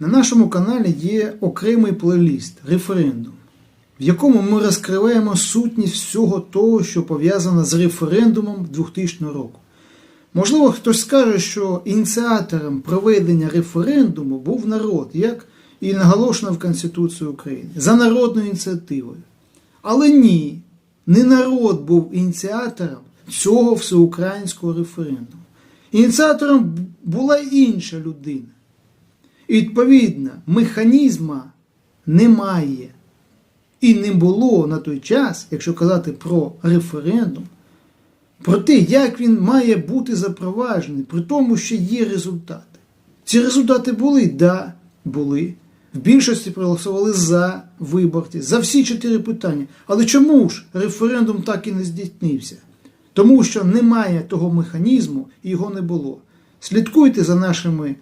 На нашому каналі є окремий плейліст референдум, в якому ми розкриваємо сутність всього того, що пов'язано з референдумом 2000 року. Можливо, хтось скаже, що ініціатором проведення референдуму був народ, як і наголошено в Конституції України, за народною ініціативою. Але ні, не народ був ініціатором цього всеукраїнського референдуму. Ініціатором була інша людина. І відповідно, механізма немає. І не було на той час, якщо казати про референдум, про те, як він має бути запроваджений, при тому, що є результати. Ці результати були? Да, були. В більшості проголосували за виборці, за всі чотири питання. Але чому ж референдум так і не здійснився? Тому що немає того механізму і його не було. Слідкуйте за нашими